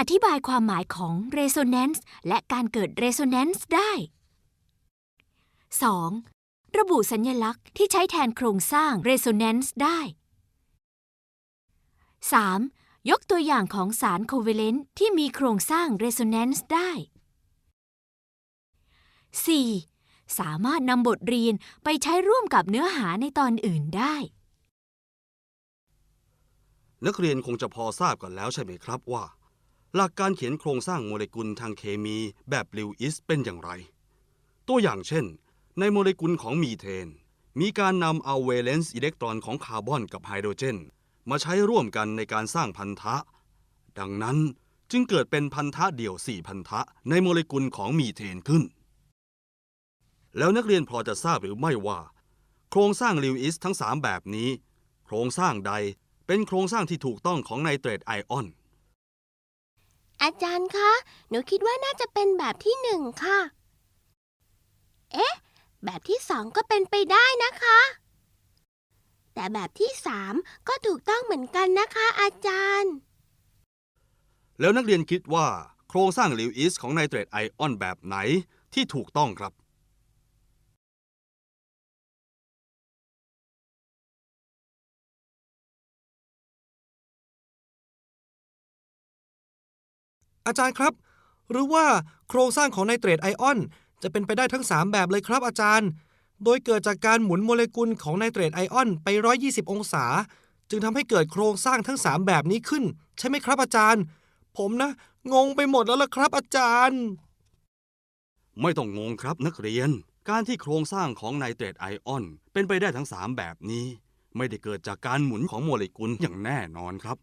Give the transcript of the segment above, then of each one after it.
อธิบายความหมายของ resonance และการเกิด resonance ได้ 2. ระบุสัญลักษณ์ที่ใช้แทนโครงสร้าง resonance ได้ 3. ยกตัวอย่างของสารโคเวเลนต์ที่มีโครงสร้าง resonance ได้ 4. สามารถนำบทเรียนไปใช้ร่วมกับเนื้อหาในตอนอื่นได้ นักเรียนคงจะพอทราบกันแล้วใช่ไหมครับว่า หลักการเขียนโครงสร้างโมเลกุลทางเคมีแบบลิวอิสเป็นอย่างไร ตัวอย่างเช่น ในโมเลกุลของมีเทน มีการนำเอาเวเลนซ์อิเล็กตรอนของคาร์บอนกับไฮโดรเจน มาใช้ร่วมกันในการสร้างพันธะ ดังนั้นจึงเกิดเป็นพันธะเดี่ยว 4 พันธะในโมเลกุลของมีเทนขึ้น แล้วนักเรียนพอจะทราบหรือไม่ว่า โครงสร้างลิวอิสทั้ง 3 แบบนี้ โครงสร้างใดเป็นโครงสร้างที่ถูกต้องของไนเตรตไอออน อาจารย์คะ หนูคิดว่าน่าจะเป็นแบบที่หนึ่งค่ะ เอ๊ะ แบบที่สองก็เป็นไปได้นะคะ แต่แบบที่สามก็ถูกต้องเหมือนกันนะคะ อาจารย์ แล้วนักเรียนคิดว่าโครงสร้างลิวอิสของไนเตรตไอออนแบบไหนที่ถูกต้องครับ อาจารย์ครับ หรือว่าโครงสร้างของไนเตรตไอออน จะเป็นไปได้ทั้ง 3 แบบเลยครับอาจารย์ โดยเกิดจากการหมุนโมเลกุลของไนเตรตไอออนไป 120 องศา จึงทำให้เกิดโครงสร้างทั้ง 3 แบบนี้ขึ้น ใช่ไหมครับอาจารย์ ผมนะ งงไปหมดแล้วล่ะครับอาจารย์ ไม่ต้องงงครับนักเรียน การที่โครงสร้างของไนเตรตไอออน เป็นไปได้ทั้ง 3 แบบนี้ ไม่ได้เกิดจากการหมุนของโมเลกุลอย่างแน่นอนครับ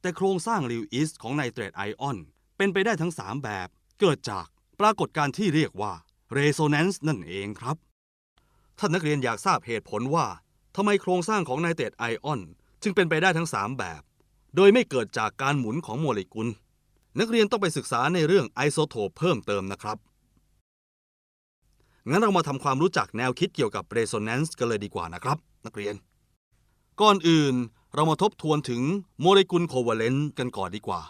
แต่โครงสร้างลิวอิสของไนเตรตไอออน เป็นไปได้ทั้ง 3 แบบ เกิดจากปรากฏการณ์ที่เรียกว่า resonance นั่นเองครับ ท่านนักเรียนอยากทราบเหตุผลว่าทำไมโครงสร้างของไนเตรตไอออน จึงเป็นไปได้ทั้ง 3 แบบ โดยไม่เกิดจากการหมุนของโมเลกุล นักเรียนต้องไปศึกษาในเรื่องไอโซโทปเพิ่มเติมนะครับ งั้นเรามาทำความรู้จักแนวคิดเกี่ยวกับ resonance กันเลยดีกว่านะครับ นักเรียน ก่อนอื่นเรามาทบทวนถึงโมเลกุลโควัลเลนต์กันก่อนดีกว่า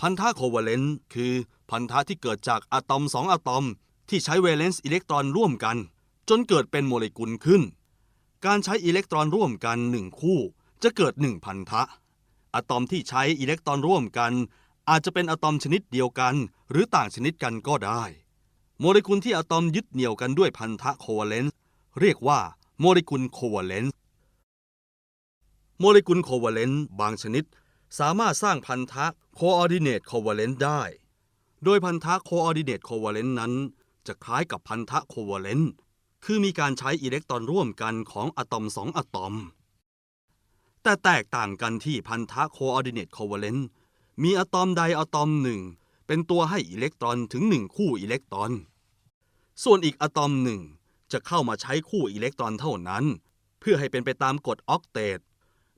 พันธะโคเวเลนต์คือพันธะที่เกิดจากอะตอมสองอะตอม ที่ใช้เวเลนซ์อิเล็กตรอนร่วมกัน จนเกิดเป็นโมเลกุลขึ้น การใช้อิเล็กตรอนร่วมกันหนึ่งคู่ จะเกิดหนึ่งพันธะอะตอมที่ใช้อิเล็กตรอนร่วมกัน อาจจะเป็นอะตอมชนิดเดียวกัน หรือต่างชนิดกันก็ได้ โมเลกุลที่อะตอมยึดเหนี่ยวกันด้วยพันธะโคเวเลนซ์เรียกว่าโมเลกุลโคเวเลนซ์โมเลกุลโคเวเลนต์บางชนิด สามารถสร้างพันธะ coordinate covalent ได้ โดยพันธะ coordinate covalent นั้น จะคล้ายกับพันธะ covalent คือมีการใช้อิเล็กตรอนร่วมกันของอะตอมสองอะตอม แต่แตกต่างกันที่พันธะ coordinate covalent มีอะตอมใดอะตอมหนึ่งเป็นตัวให้อิเล็กตรอนถึงหนึ่งคู่อิเล็กตรอน ส่วนอีกอะตอมหนึ่งจะเข้ามาใช้คู่อิเล็กตรอนเท่านั้น เพื่อให้เป็นไปตามกฎออกเตต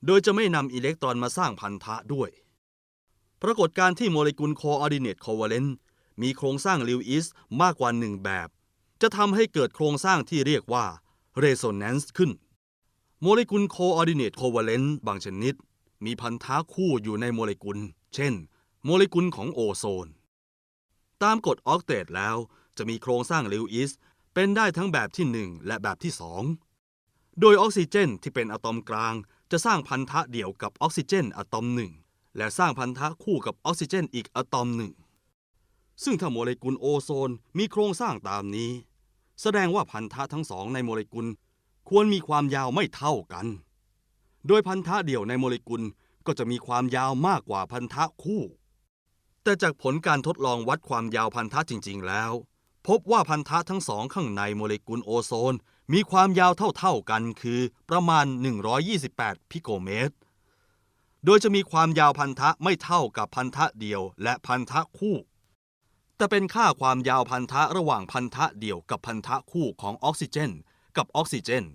โดยจะไม่นำอิเล็กตรอนมาสร้างพันธะด้วย ปรากฏการที่โมเลกุล coordinate covalent มีโครงสร้างลิวอิสมากกว่าหนึ่งแบบ จะทำให้เกิดโครงสร้างที่เรียกว่า resonance ขึ้น โมเลกุล coordinate covalent บางชนิด มีพันธะคู่อยู่ในโมเลกุล เช่น โมเลกุลของโอโซน ตามกฎออกเตตแล้วจะมีโครงสร้างลิวอิสเป็นได้ทั้งแบบที่ 1 และแบบที่ 2 โดยออกซิเจนที่เป็นอะตอมกลาง จะสร้างพันธะเดี่ยวกับออกซิเจนอะตอมหนึ่งและสร้างพันธะคู่กับออกซิเจนอีกอะตอมหนึ่งซึ่งถ้าโมเลกุลโอโซนมีโครงสร้างตามนี้ แสดงว่าพันธะทั้งสองในโมเลกุลควรมีความยาวไม่เท่ากัน โดยพันธะเดี่ยวในโมเลกุลก็จะมีความยาวมากกว่าพันธะคู่ แต่จากผลการทดลองวัดความยาวพันธะจริง ๆ แล้ว พบว่าพันธะทั้งสองข้างในโมเลกุลโอโซน มีความยาวเท่าๆกันคือประมาณ 128 พิโกเมตร โดยจะมีความยาวพันธะไม่เท่ากับพันธะเดียวและพันธะคู่ แต่เป็นค่าความยาวพันธะระหว่างพันธะเดียวกับพันธะคู่ของออกซิเจน กับออกซิเจน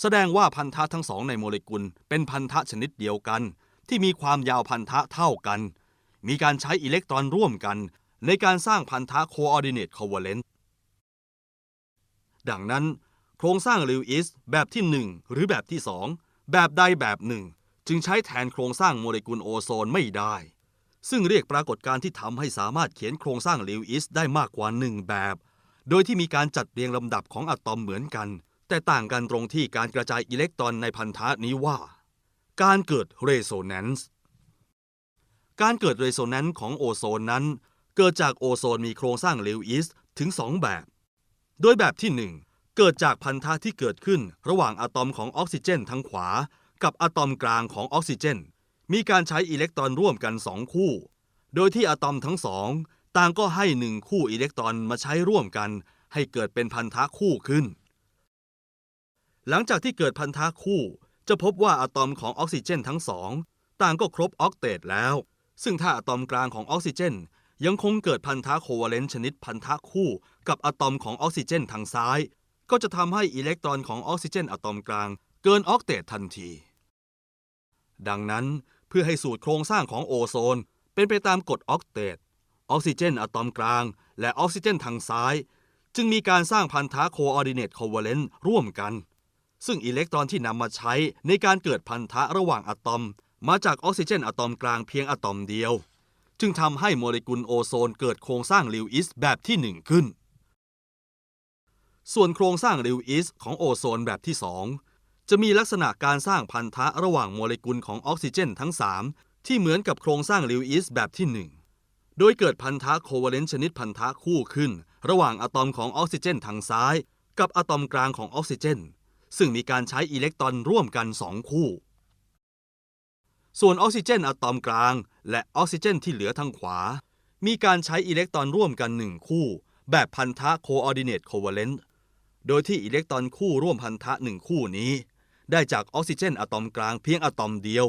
แสดงว่าพันธะทั้งสองในโมเลกุลเป็นพันธะชนิดเดียวกัน ที่มีความยาวพันธะเท่ากัน มีการใช้อิเล็กตรอนร่วมกัน ในการสร้างพันธะ coordinate covalent ดังนั้น โครงสร้างลิวอิสแบบที่ 1 หรือแบบที่ 2 แบบใดแบบหนึ่ง จึงใช้แทนโครงสร้างโมเลกุลโอโซนไม่ได้ ซึ่งเรียกปรากฏการณ์ที่ทำให้สามารถเขียนโครงสร้างลิวอิสได้มากกว่าหนึ่งแบบ โดยที่มีการจัดเรียงลำดับของอะตอมเหมือนกัน แต่ต่างกันตรงที่การกระจายอิเล็กตรอนในพันธะนี้ว่า การเกิดเรโซแนนซ์การเกิดเรโซแนนซ์ของโอโซนนั้น เกิดจากโอโซนมีโครงสร้างเลวอิสถึง 2 แบบ โดยแบบที่ 1 เกิดจากพันธะที่เกิดขึ้นระหว่างอะตอมของออกซิเจนทางขวา กับอะตอมกลางของออกซิเจน มีการใช้อิเล็กตรอนร่วมกัน 2 คู่ โดยที่อะตอมทั้งสองต่างก็ให้หนึ่งคู่อิเล็กตรอนมาใช้ร่วมกัน ให้เกิดเป็นพันธะคู่ขึ้น หลังจากที่เกิดพันธะคู่จะพบว่าอะตอมของออกซิเจนทั้งสองต่างก็ครบออกเตตแล้ว ซึ่งถ้าอะตอมกลางของออกซิเจน ยังคงเกิดพันธะโควาเลนต์ชนิดพันธะคู่กับอะตอมของออกซิเจนทางซ้าย ก็จะทำให้อิเล็กตรอนของออกซิเจนอะตอมกลาง เกินออกเตตทันที ดังนั้นเพื่อให้สูตรโครงสร้างของโอโซน เป็นไปตามกฎออกเตตออกซิเจนอะตอมกลาง และออกซิเจนทางซ้าย จึงมีการสร้างพันธะโคออร์ดิเนตโควาเลนต์ร่วมกัน ซึ่งอิเล็กตรอนที่นำมาใช้ในการเกิดพันธะระหว่างอะตอม มาจากออกซิเจนอะตอมกลางเพียงอะตอมเดียว จึงทำให้โมเลกุลโอโซนเกิดโครงสร้างลิวอิสแบบที่หนึ่งขึ้น ส่วนโครงสร้างลิวอิสของโอโซนแบบที่สองจะมีลักษณะการสร้างพันธะระหว่างโมเลกุลของออกซิเจนทั้ง 3 ที่เหมือนกับโครงสร้างลิวอิสแบบที่ 1 โดยเกิดพันธะโคเวเลนต์ชนิดพันธะคู่ขึ้น ระหว่างอะตอมของออกซิเจนทางซ้าย กับอะตอมกลางของออกซิเจน ซึ่งมีการใช้อิเล็กตรอนร่วมกัน 2 คู่ ส่วนออกซิเจนอะตอมกลาง และออกซิเจนที่เหลือทางขวา มีการใช้อิเล็กตรอนร่วมกัน 1 คู่ แบบพันธะโคออร์ดิเนตโควาเลนต์โดยที่อิเล็กตรอนคู่ร่วมพันธะหนึ่งคู่นี้ ได้จากออกซิเจนอะตอมกลางเพียงอะตอมเดียว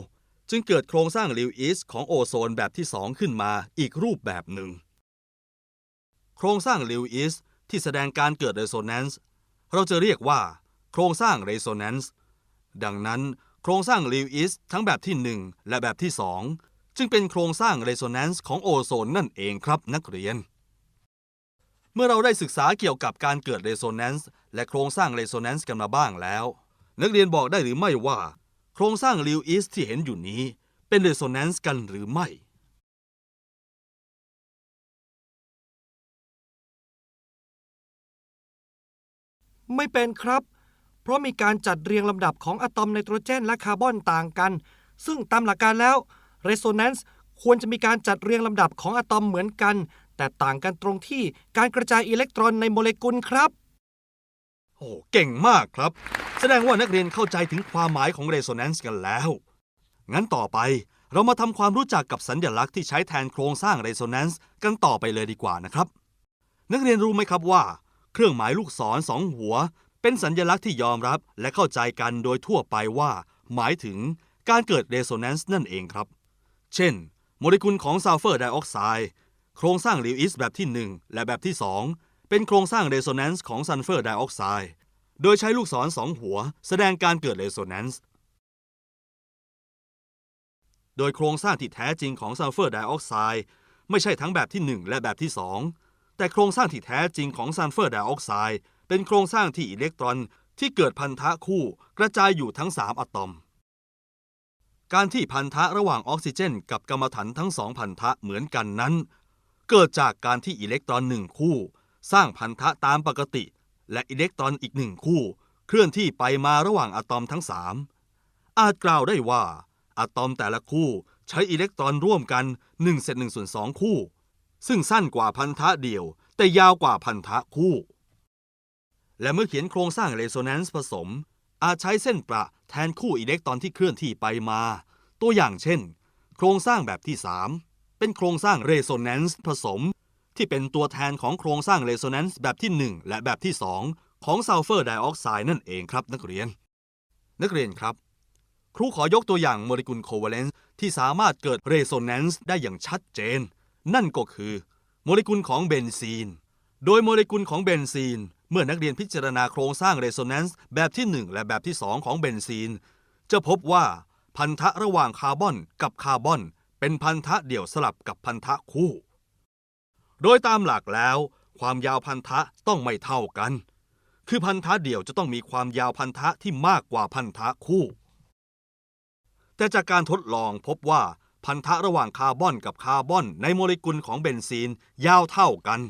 จึงเกิดโครงสร้างลิวอิสของโอโซนแบบที่ 2 ขึ้นมาอีกรูปแบบหนึ่ง โครงสร้างลิวอิสที่แสดงการเกิดเรโซแนนซ์เราจะเรียกว่า โครงสร้างเรโซแนนซ์ดังนั้น โครงสร้างลิวอิสทั้งแบบที่ 1 และแบบที่ 2 จึงเป็นโครงสร้างเรโซแนนซ์ของโอโซนนั่นเองครับนักเรียน เมื่อเราได้ศึกษาเกี่ยวกับการเกิดเรโซแนนซ์และโครงสร้างเรโซแนนซ์กันมาบ้างแล้ว นักเรียนบอกได้หรือไม่ว่า โครงสร้างลิวอิสที่เห็นอยู่นี้เป็นเรโซแนนซ์กันหรือไม่ไม่เป็นครับ ราะมีการจัดเรียงลำดับของอะตอมไนโตรเจนและคาร์บอนต่างกัน ซึ่งตามหลักการแล้วเรโซแนนซ์ควรจะมีการจัดเรียงลำดับของอะตอมเหมือนกัน แต่ต่างกันตรงที่การกระจายอิเล็กตรอนในโมเลกุลครับ โอ้เก่งมากครับ แสดงว่านักเรียนเข้าใจถึงความหมายของ resonance กันแล้ว งั้นต่อไปเรามาทำความรู้จักกับสัญญลักษณ์ที่ใช้แทนโครงสร้าง resonance กันต่อไปเลยดีกว่านะครับ นักเรียนรู้ไหมครับว่า เครื่องหมายลูกศรสองหัว เป็นสัญญลักษณ์ที่ยอมรับและเข้าใจกันโดยทั่วไปว่า หมายถึงการเกิด resonance นั่นเองครับ เช่น โมเลกุลของซัลเฟอร์ไดออกไซด์โครงสร้างลิวอิสแบบที่ 1 และแบบที่ 2 เป็นโครงสร้างเรโซแนนซ์ของซัลเฟอร์ไดออกไซด์โดยใช้ลูกศรสองหัว แสดงการเกิดเรโซแนนซ์โดยโครงสร้างที่แท้จริงของซัลเฟอร์ไดออกไซด์ไม่ใช่ทั้งแบบที่ 1 และแบบที่ 2 แต่โครงสร้างที่แท้จริงของซัลเฟอร์ไดออกไซด์ เป็นโครงสร้างที่อิเล็กตรอนที่เกิดพันธะคู่กระจายอยู่ทั้ง 3 อะตอม การที่พันธะระหว่างออกซิเจน กับกรรมฐานทั้งสองพันธะเหมือนกันนั้น เกิดจากการที่อิเล็กตรอนหนึ่งคู่ สร้างพันธะตามปกติ และอิเล็กตรอนอีกหนึ่งคู่ เคลื่อนที่ไปมาระหว่างอะตอมทั้งสามอาจกล่าวได้ว่าอะตอมแต่ละคู่ใช้อิเล็กตรอนร่วมกัน1เศษ1ส่วน2คู่ ซึ่งสั้นกว่าพันธะเดียว แต่ยาวกว่าพันธะคู่ และเมื่อเขียนโครงสร้างเรโซแนนซ์ผสม อาจใช้เส้นประแทนคู่อิเล็กตรอนที่เคลื่อนที่ไปมา ตัวอย่างเช่น โครงสร้างแบบที่ 3 เป็นโครงสร้างเรโซแนนซ์ผสม ที่เป็นตัวแทนของโครงสร้างเรโซแนนซ์แบบที่ 1 และแบบที่ 2 ของซัลเฟอร์ไดออกไซด์นั่นเองครับนักเรียน นักเรียนครับ ครูขอยกตัวอย่างโมเลกุลโคเวเลนซ์ที่สามารถเกิดเรโซแนนซ์ได้อย่างชัดเจน นั่นก็คือ โมเลกุลของเบนซีน โดยโมเลกุลของเบนซีน เมื่อนักเรียนพิจารณาโครงสร้างเรโซแนนซ์แบบที่ 1 และแบบที่ 2 ของเบนซีน จะพบว่าพันธะระหว่างคาร์บอนกับคาร์บอน เป็นพันธะเดี่ยวสลับกับพันธะคู่ โดยตามหลักแล้ว ความยาวพันธะต้องไม่เท่ากัน คือพันธะเดี่ยวจะต้องมีความยาวพันธะที่มากกว่าพันธะคู่ แต่จากการทดลองพบว่าพันธะระหว่างคาร์บอนกับคาร์บอนในโมเลกุลของเบนซีนยาวเท่ากัน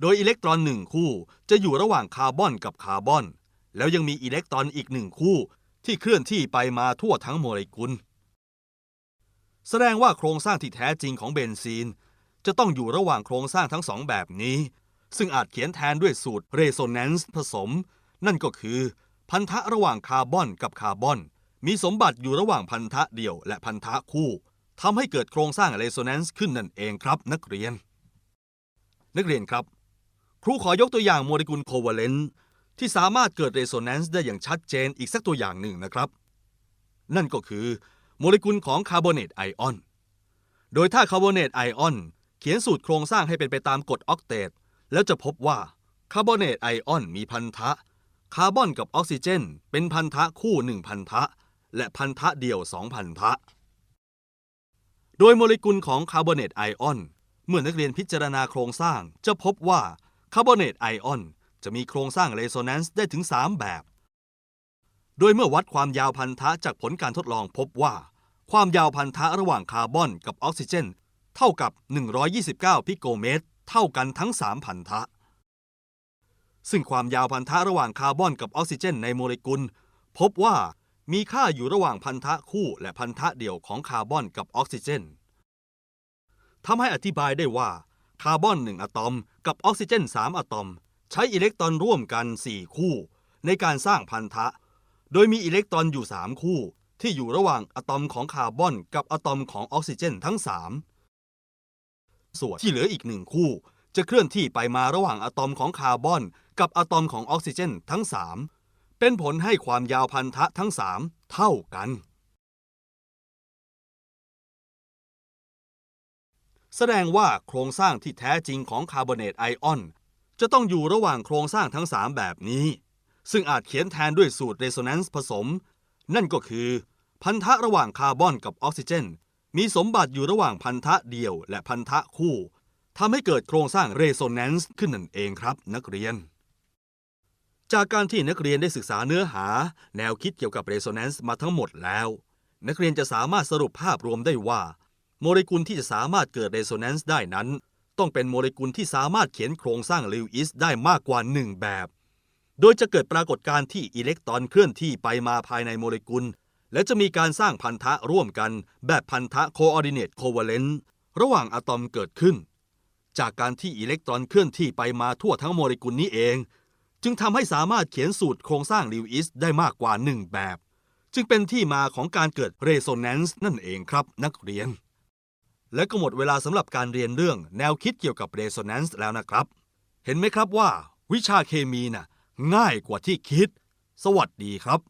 โดยอิเล็กตรอนหนึ่งคู่จะอยู่ระหว่างคาร์บอนกับคาร์บอน แล้วยังมีอิเล็กตรอนอีกหนึ่งคู่ ที่เคลื่อนที่ไปมาทั่วทั้งโมเลกุล แสดงว่าโครงสร้างที่แท้จริงของเบนซีน จะต้องอยู่ระหว่างโครงสร้างทั้งสองแบบนี้ ซึ่งอาจเขียนแทนด้วยสูตรเรโซแนนซ์ผสม นั่นก็คือ พันธะระหว่างคาร์บอนกับคาร์บอน มีสมบัติอยู่ระหว่างพันธะเดี่ยวและพันธะคู่ทำให้เกิดโครงสร้างเรโซแนนซ์ขึ้นนั่นเองครับนักเรียน นักเรียนครับ ครูขอยกตัวอย่างโมเลกุลโคเวเลนต์ที่สามารถเกิดเรโซแนนซ์ได้อย่างชัดเจนอีกสักตัวอย่างหนึ่งนะครับ นั่นก็คือโมเลกุลของคาร์บอเนตไอออน โดยถ้าคาร์บอเนตไอออนเขียนสูตรโครงสร้างให้เป็นไปตามกฎออกเตตแล้วจะพบว่าคาร์บอเนตไอออนมีพันธะ คาร์บอนกับออกซิเจน เป็นพันธะคู่หนึ่งพันธะ และพันธะเดี่ยวสองพันธะ โดยโมเลกุลของคาร์บอเนตไอออนเมื่อนักเรียนพิจารณาโครงสร้างจะพบว่า คาร์บอเนตไอออน จะมีโครงสร้างเรโซแนนซ์ได้ถึง 3 แบบ โดยเมื่อวัดความยาวพันธะจากผลการทดลองพบว่า ความยาวพันธะระหว่างคาร์บอนกับออกซิเจน เท่ากับ 129 พิโกเมตร เท่ากันทั้ง 3 พันธะ ซึ่งความยาวพันธะระหว่างคาร์บอนกับออกซิเจนในโมเลกุล พบว่ามีค่าอยู่ระหว่างพันธะคู่และพันธะเดี่ยวของคาร์บอนกับออกซิเจนทำให้อธิบายได้ว่า คาร์บอน 1 อะตอม กับออกซิเจน 3 อะตอม ใช้อิเล็กตรอนร่วมกัน 4 คู่ ในการสร้างพันธะ โดยมีอิเล็กตรอนอยู่ 3 คู่ ที่อยู่ระหว่างอะตอมของคาร์บอน กับอะตอมของออกซิเจนทั้ง 3 ส่วนที่เหลืออีกหนึ่งคู่ จะเคลื่อนที่ไปมาระหว่างอะตอมของคาร์บอน กับอะตอมของออกซิเจนทั้ง 3 เป็นผลให้ความยาวพันธะทั้ง 3 เท่ากัน แสดงว่าโครงสร้างที่แท้จริงของคาร์บอเนตไอออน จะต้องอยู่ระหว่างโครงสร้างทั้ง 3 แบบนี้ ซึ่งอาจเขียนแทนด้วยสูตรเรโซแนนซ์ผสม นั่นก็คือ พันธะระหว่างคาร์บอนกับออกซิเจน มีสมบัติอยู่ระหว่างพันธะเดี่ยวและพันธะคู่ทำให้เกิดโครงสร้างเรโซแนนซ์ขึ้นนั่นเองครับ นักเรียน จากการที่นักเรียนได้ศึกษาเนื้อหา แนวคิดเกี่ยวกับเรโซแนนซ์มาทั้งหมดแล้ว นักเรียนจะสามารถสรุปภาพรวมได้ว่า โมเลกุลที่จะสามารถเกิดเรโซแนนซ์ได้นั้น ต้องเป็นโมเลกุลที่สามารถเขียนโครงสร้างลิวอิสได้มากกว่าหนึ่งแบบ โดยจะเกิดปรากฏการณ์ที่อิเล็กตรอนเคลื่อนที่ไปมาภายในโมเลกุล และจะมีการสร้างพันธะร่วมกันแบบพันธะโคออร์ดิเนตโควาเลนต์ระหว่างอะตอมเกิดขึ้น จากการที่อิเล็กตรอนเคลื่อนที่ไปมาทั่วทั้งโมเลกุลนี้เอง จึงทำให้สามารถเขียนสูตรโครงสร้างลิวอิสได้มากกว่าหนึ่งแบบ จึงเป็นที่มาของการเกิดเรโซแนนซ์นั่นเองครับนักเรียน และก็หมดเวลาสำหรับการเรียนเรื่องแนวคิดเกี่ยวกับเรโซแนนซ์แล้วนะครับ เห็นไหมครับว่า วิชาเคมีน่ะง่ายกว่าที่คิด สวัสดีครับ